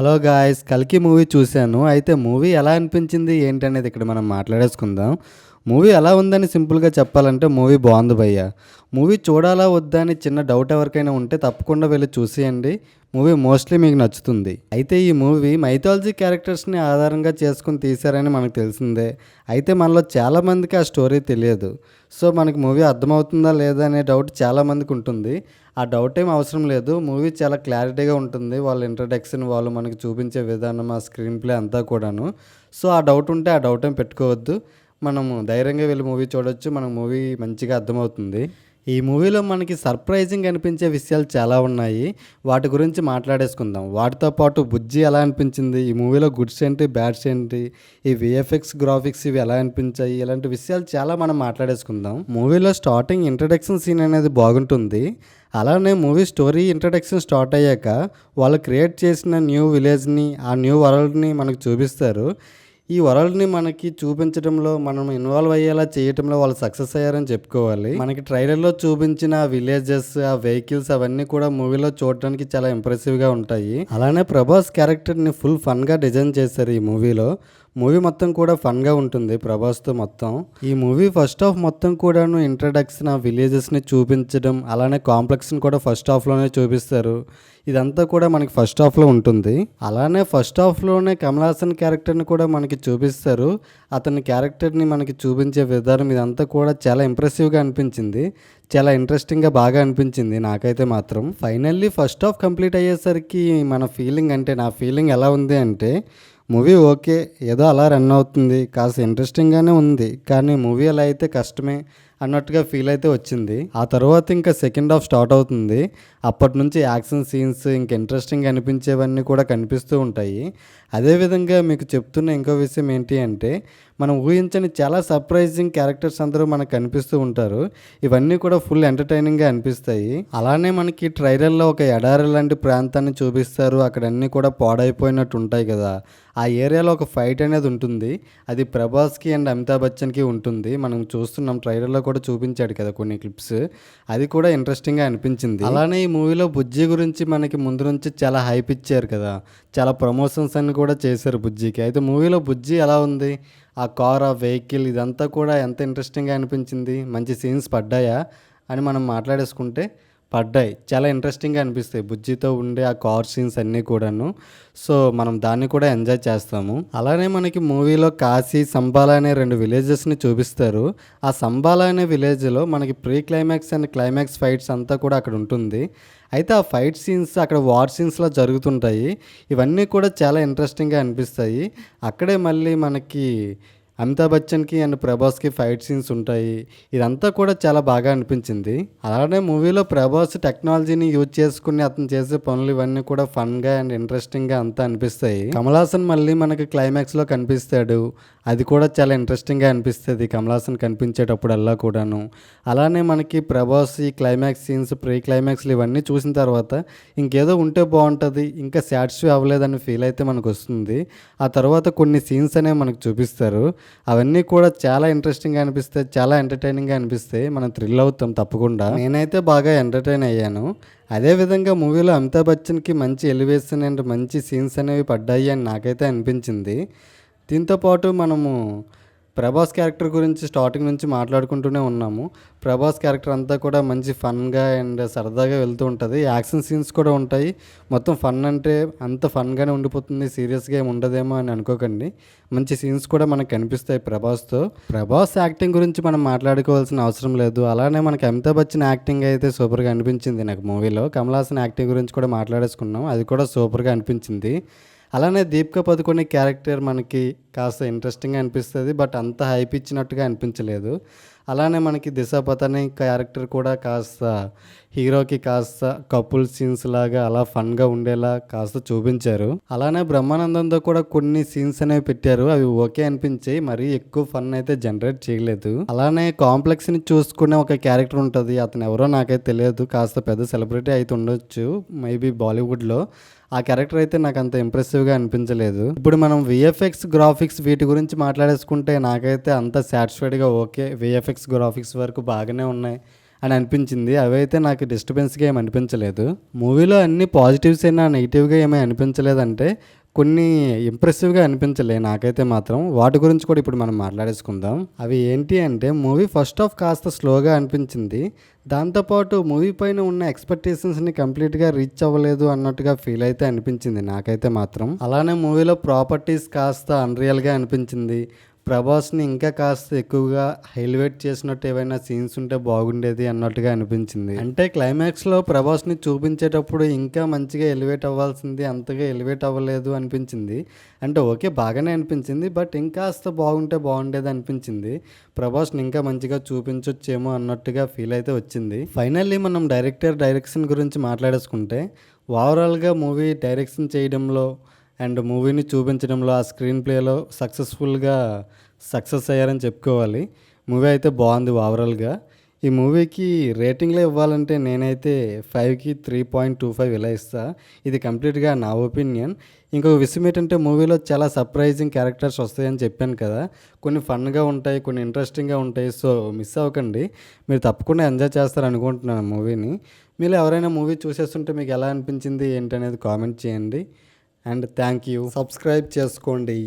Hello guys కల్కి movie చూశాను. అయితే మూవీ ఎలా అనిపించింది ఏంటనేది ఇక్కడ మనం మాట్లాడేసుకుందాం. మూవీ ఎలా ఉందని సింపుల్గా చెప్పాలంటే మూవీ బాగుంది భయ్య. మూవీ చూడాలా వద్దా అని చిన్న డౌట్ ఎవరికైనా ఉంటే తప్పకుండా వెళ్ళి చూసేయండి. మూవీ మోస్ట్లీ మీకు నచ్చుతుంది. అయితే ఈ మూవీ మైథాలజీ క్యారెక్టర్స్ని ఆధారంగా చేసుకుని తీశారని మనకు తెలిసిందే. అయితే మనలో చాలామందికి ఆ స్టోరీ తెలియదు. సో మనకి మూవీ అర్థమవుతుందా లేదా అనే డౌట్ చాలామందికి ఉంటుంది. ఆ డౌట్ ఏం అవసరం లేదు. మూవీ చాలా క్లారిటీగా ఉంటుంది. వాళ్ళ ఇంట్రడక్షన్ వాళ్ళు మనకి చూపించే విధానం ఆ స్క్రీన్ ప్లే అంతా కూడాను. సో ఆ డౌట్ ఉంటే ఆ డౌట్ ఏం పెట్టుకోవద్దు. మనము ధైర్యంగా వెళ్ళి మూవీ చూడొచ్చు. మనకు మూవీ మంచిగా అర్థమవుతుంది. ఈ మూవీలో మనకి సర్ప్రైజింగ్ అనిపించే విషయాలు చాలా ఉన్నాయి. వాటి గురించి మాట్లాడేసుకుందాం. వాటితో పాటు బుజ్జి ఎలా అనిపించింది? ఈ మూవీలో గుడ్స్ ఏంటి? బ్యాడ్స్ ఏంటి? ఈ విఎఫ్ఎక్స్ గ్రాఫిక్స్ ఇవి ఎలా అనిపించాయి? ఇలాంటి విషయాలు చాలా మనం మాట్లాడేసుకుందాం. మూవీలో స్టార్టింగ్ ఇంట్రడక్షన్ సీన్ అనేది బాగుంటుంది. అలానే మూవీ స్టోరీ ఇంట్రడక్షన్ స్టార్ట్ అయ్యాక వాళ్ళు క్రియేట్ చేసిన న్యూ విలేజ్ని ఆ న్యూ వరల్డ్ని మనకు చూపిస్తారు. ఈ వరల్డ్ని మనకి చూపించడంలో మనం ఇన్వాల్వ్ అయ్యేలా చేయటంలో వాళ్ళు సక్సెస్ అయ్యారని చెప్పుకోవాలి. మనకి ట్రైలర్లో చూపించిన విలేజెస్ ఆ వెహికల్స్ అవన్నీ కూడా మూవీలో చూడడానికి చాలా ఇంప్రెసివ్గా ఉంటాయి. అలానే ప్రభాస్ క్యారెక్టర్ని ఫుల్ ఫన్గా డిజైన్ చేశారు ఈ మూవీలో మూవీ మొత్తం కూడా ఫన్గా ఉంటుంది ప్రభాస్తో మొత్తం. ఈ మూవీ ఫస్ట్ హాఫ్ మొత్తం కూడాను ఇంట్రడక్షన్ ఆ విలేజెస్ని చూపించడం అలానే కాంప్లెక్స్ని కూడా ఫస్ట్ హాఫ్లోనే చూపిస్తారు. ఇదంతా కూడా మనకి ఫస్ట్ హాఫ్లో ఉంటుంది. అలానే ఫస్ట్ హాఫ్లోనే కమల్ హాసన్ క్యారెక్టర్ని కూడా మనకి చూపిస్తారు. అతని క్యారెక్టర్ని మనకి చూపించే విధానం ఇదంతా కూడా చాలా ఇంప్రెసివ్గా అనిపించింది. చాలా ఇంట్రెస్టింగ్గా బాగా అనిపించింది నాకైతే మాత్రం. ఫైనల్లీ ఫస్ట్ హాఫ్ కంప్లీట్ అయ్యేసరికి మన ఫీలింగ్ అంటే నా ఫీలింగ్ ఎలా ఉంది అంటే మూవీ ఓకే ఏదో అలా రన్ అవుతుంది కాస్త ఇంట్రెస్టింగ్గానే ఉంది కానీ మూవీ అలా అయితే కష్టమే అన్నట్టుగా ఫీల్ అయితే వచ్చింది. ఆ తర్వాత ఇంకా సెకండ్ హాఫ్ స్టార్ట్ అవుతుంది. అప్పటి నుంచి యాక్షన్ సీన్స్ ఇంకా ఇంట్రెస్టింగ్ అనిపించేవన్నీ కూడా కనిపిస్తూ ఉంటాయి. అదేవిధంగా మీకు చెప్తున్న ఇంకో విషయం ఏంటి అంటే మనం ఊహించని చాలా సర్ప్రైజింగ్ క్యారెక్టర్స్ అందరూ మనకు కనిపిస్తూ ఉంటారు. ఇవన్నీ కూడా ఫుల్ ఎంటర్టైనింగ్గా అనిపిస్తాయి. అలానే మనకి ట్రైలర్లో ఒక ఎడారి లాంటి ప్రాంతాన్ని చూపిస్తారు. అక్కడ అన్నీ కూడా పాడైపోయినట్టు ఉంటాయి కదా. ఆ ఏరియాలో ఒక ఫైట్ అనేది ఉంటుంది. అది ప్రభాస్కి అండ్ అమితాబ్ బచ్చన్కి ఉంటుంది. మనం చూస్తున్నాం ట్రైలర్లో కూడా చూపించాడు కదా కొన్ని క్లిప్స్ అది కూడా ఇంట్రెస్టింగ్గా అనిపించింది. అలానే ఈ మూవీలో బుజ్జి గురించి మనకి ముందు నుంచి చాలా హైప్ ఇచ్చారు కదా. చాలా ప్రమోషన్స్ అన్ని కూడా చేశారు బుజ్జికి. అయితే మూవీలో బుజ్జి ఎలా ఉంది? ఆ కార్ ఆ వెహికల్ ఇదంతా కూడా ఎంత ఇంట్రెస్టింగ్గా అనిపించింది మంచి సీన్స్ పడ్డాయా అని మనం మాట్లాడేసుకుంటే పడ్డాయి. చాలా ఇంట్రెస్టింగ్గా అనిపిస్తాయి. బుజ్జితో ఉండే ఆ కార్ సీన్స్ అన్నీ కూడాను. సో మనం దాన్ని కూడా ఎంజాయ్ చేస్తాము. అలానే మనకి మూవీలో కాశీ సంబాల అనే రెండు విలేజెస్ని చూపిస్తారు. ఆ సంబాల అనే విలేజ్లో మనకి pre climax and climax fights అంతా కూడా అక్కడ ఉంటుంది. అయితే ఆ ఫైట్ సీన్స్ అక్కడ వార్ సీన్స్లో జరుగుతుంటాయి. ఇవన్నీ కూడా చాలా ఇంట్రెస్టింగ్గా అనిపిస్తాయి. అక్కడే మళ్ళీ మనకి అమితాబ్ బచ్చన్కి అండ్ ప్రభాస్కి ఫైట్ సీన్స్ ఉంటాయి. ఇదంతా కూడా చాలా బాగా అనిపించింది. అలానే మూవీలో ప్రభాస్ టెక్నాలజీని యూజ్ చేసుకుని అతను చేసే పనులు ఇవన్నీ కూడా ఫన్గా అండ్ ఇంట్రెస్టింగ్గా అంతా అనిపిస్తాయి. కమలాసన్ మళ్ళీ మనకి క్లైమాక్స్లో కనిపిస్తాడు. అది కూడా చాలా ఇంట్రెస్టింగ్గా అనిపిస్తుంది కమలాసన్ కనిపించేటప్పుడల్లా కూడాను. అలానే మనకి ప్రభాస్ ఈ క్లైమాక్స్ సీన్స్ ప్రీ క్లైమాక్స్లు ఇవన్నీ చూసిన తర్వాత ఇంకేదో ఉంటే బాగుంటుంది ఇంకా సాటిస్ఫై అవ్వలేదని ఫీల్ అయితే మనకు వస్తుంది ఆ తర్వాత కొన్ని సీన్స్ అనేవి మనకు చూపిస్తారు. అవన్నీ కూడా చాలా ఇంట్రెస్టింగ్గా అనిపిస్తాయి చాలా ఎంటర్టైనింగ్గా అనిపిస్తాయి. మనం థ్రిల్ అవుతాం తప్పకుండా. నేనైతే బాగా ఎంటర్టైన్ అయ్యాను. అదేవిధంగా మూవీలో అమితాబ్ బచ్చన్కి మంచి ఎలివేషన్ అండ్ మంచి సీన్స్ అనేవి పడ్డాయి అని నాకైతే అనిపించింది. దీంతోపాటు మనము ప్రభాస్ క్యారెక్టర్ గురించి స్టార్టింగ్ నుంచి మాట్లాడుకుంటూనే ఉన్నాము. ప్రభాస్ క్యారెక్టర్ అంతా కూడా మంచి ఫన్గా అండ్ సరదాగా వెళ్తూ ఉంటుంది. యాక్షన్ సీన్స్ కూడా ఉంటాయి. మొత్తం ఫన్ అంటే అంత ఫన్గానే ఉండిపోతుంది. సీరియస్గా ఏమి ఉండదేమో అని అనుకోకండి. మంచి సీన్స్ కూడా మనకు కనిపిస్తాయి ప్రభాస్తో. ప్రభాస్ యాక్టింగ్ గురించి మనం మాట్లాడుకోవాల్సిన అవసరం లేదు. అలానే మనకి అమితాబ్ బచ్చన్ యాక్టింగ్ అయితే సూపర్గా అనిపించింది నాకు మూవీలో. కమల్ హాసన్ యాక్టింగ్ గురించి కూడా మాట్లాడేసుకున్నాం. అది కూడా సూపర్గా అనిపించింది. అలానే దీపిక పదుకొనే క్యారెక్టర్ మనకి కాస్త ఇంట్రెస్టింగ్గా అనిపిస్తుంది బట్ అంత హైప్ ఇచ్చినట్టుగా అనిపించలేదు. అలానే మనకి దిశ క్యారెక్టర్ కూడా కాస్త హీరోకి కాస్త కపుల్ సీన్స్ లాగా అలా ఫన్గా ఉండేలా కాస్త చూపించారు. అలానే బ్రహ్మానందంతో కూడా కొన్ని సీన్స్ అనేవి పెట్టారు అవి ఓకే అనిపించాయి మరీ ఎక్కువ ఫన్ అయితే జనరేట్ చేయలేదు. అలానే కాంప్లెక్స్ని చూసుకునే ఒక క్యారెక్టర్ ఉంటుంది అతను ఎవరో నాకైతే తెలియదు కాస్త పెద్ద సెలబ్రిటీ అయితే ఉండొచ్చు మేబీ బాలీవుడ్లో ఆ క్యారెక్టర్ అయితే నాకు అంత ఇంప్రెసివ్గా అనిపించలేదు. ఇప్పుడు మనం విఎఫ్ఎక్స్ గ్రాఫిక్స్ వీటి గురించి మాట్లాడేసుకుంటే నాకైతే అంత సాటిస్ఫైడ్గా ఓకే. విఎఫ్ఎక్స్ గ్రాఫిక్స్ వరకు బాగానే ఉన్నాయి. అని అనిపించింది. అవైతే నాకు డిస్టర్బెన్స్గా ఏమి అనిపించలేదు. మూవీలో అన్ని పాజిటివ్స్ అయినా నెగిటివ్గా ఏమీ అనిపించలేదంటే కొన్ని ఇంప్రెసివ్గా అనిపించలే నాకైతే మాత్రం. వాటి గురించి కూడా ఇప్పుడు మనం మాట్లాడేసుకుందాం. అవి ఏంటి అంటే మూవీ ఫస్ట్ ఆఫ్ కాస్త స్లోగా అనిపించింది. దాంతోపాటు మూవీ పైన ఉన్న ఎక్స్పెక్టేషన్స్ని కంప్లీట్గా రీచ్ అవ్వలేదు అన్నట్టుగా ఫీల్ అయితే అనిపించింది నాకైతే మాత్రం. అలానే మూవీలో ప్రాపర్టీస్ కాస్త అన్రియల్గా అనిపించింది. ప్రభాస్ని ఇంకా కాస్త ఎక్కువగా హైలైట్ చేసినట్టు ఏవైనా సీన్స్ ఉంటే బాగుండేది అన్నట్టుగా అనిపించింది. అంటే క్లైమాక్స్లో ప్రభాస్ని చూపించేటప్పుడు ఇంకా మంచిగా ఎలివేట్ అవ్వాల్సింది అంతగా ఎలివేట్ అవ్వలేదు అనిపించింది. అంటే ఓకే బాగానే అనిపించింది బట్ ఇంకాస్త బాగుంటే బాగుండేది అనిపించింది. ప్రభాస్ని ఇంకా మంచిగా చూపించొచ్చేమో అన్నట్టుగా ఫీల్ అయితే వచ్చింది. ఫైనల్లీ మనం డైరెక్టర్ డైరెక్షన్ గురించి మాట్లాడేసుకుంటే ఓవరాల్గా మూవీ డైరెక్షన్ చేయడంలో అండ్ మూవీని చూపించడంలో ఆ స్క్రీన్ ప్లేలో సక్సెస్ఫుల్గా సక్సెస్ అయ్యారని చెప్పుకోవాలి. మూవీ అయితే బాగుంది ఓవరాల్గా. ఈ మూవీకి రేటింగ్లో ఇవ్వాలంటే నేనైతే ఫైవ్కి త్రీ పాయింట్ టూ ఫైవ్ ఇలా ఇస్తా. ఇది కంప్లీట్గా నా ఒపీనియన్. ఇంకొక విషయం ఏంటంటే మూవీలో చాలా సర్ప్రైజింగ్ క్యారెక్టర్స్ వస్తాయని చెప్పాను కదా. కొన్ని ఫన్గా ఉంటాయి కొన్ని ఇంట్రెస్టింగ్గా ఉంటాయి. సో మిస్ అవ్వకండి. మీరు తప్పకుండా ఎంజాయ్ చేస్తారు అనుకుంటున్నాను మూవీని. మీరు ఎవరైనా మూవీ చూసేస్తుంటే మీకు ఎలా అనిపించింది ఏంటనేది కామెంట్ చేయండి. And thank you. సబ్స్క్రైబ్ చేసుకోండి.